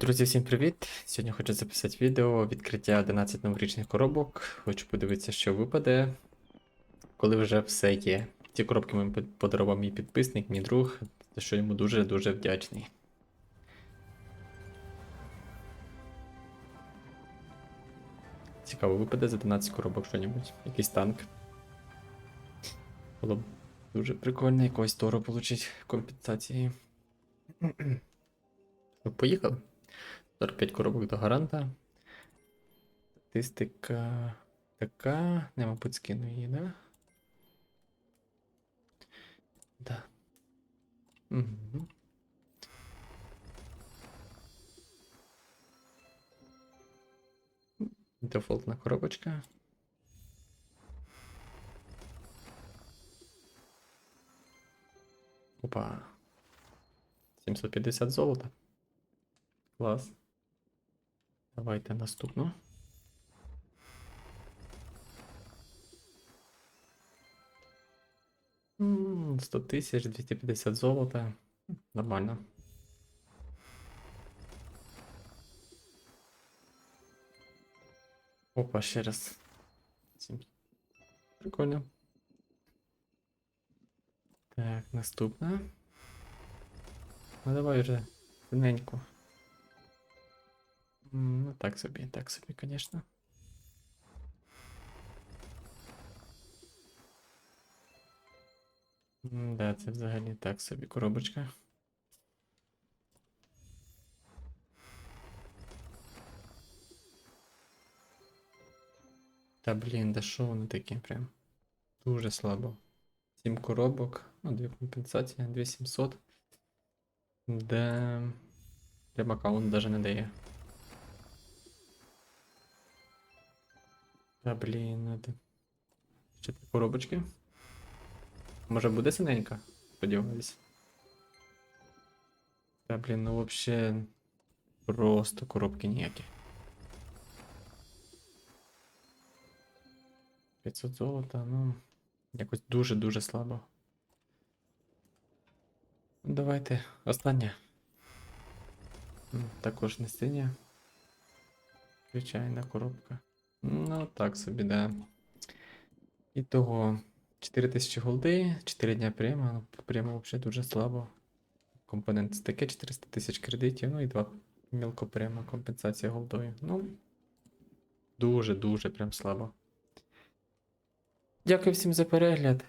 Друзі, всім привіт! Сьогодні хочу записати відео відкриття 11 новорічних коробок. Хочу подивитися, що випаде, коли вже все є. Ці коробки мені подарував мій підписник, мій друг, за що йому дуже-дуже вдячний. Цікаво, випаде за 11 коробок що-небудь. Якийсь танк. Було б дуже прикольно якогось тору отримати компенсації. Ну, поїхали. 45 коробок до гаранта. Статистика така. Не, мабуть, скину її, да? Да. Угу. Дефолтна коробочка. Опа. 750 золота. Клас. Давайте наступну. М, 100 тисяч, 250 золота. Нормально. Опа, ще раз. Прикольно. Так, наступна. Ну давай вже тоненько. Ну, так собі, так собі, звісно. Да, це взагалі так собі коробочка. Та блін, да що вони такі прям? Дуже слабо. 7 коробок, ну, дві компенсації, 2700. Де. Прям аккаунт даже не дає. Та блін, це. Ще три коробочки. Може буде синенька? Сподіваюсь. Та блін, ну вообще просто коробки ніякі. 500 золота, ну. Якось дуже-дуже слабо. Ну, Давайте, остання. Також не синя. Звичайна коробка. Ну, так собі, да. І того 4000 голди, 4 дня прямо, ну прямо взагалі дуже слабо. Компонент стаке 400 тисяч кредитів, ну і 2 мілко прямо компенсація голдою. Ну, дуже-дуже прям слабо. Дякую всім за перегляд.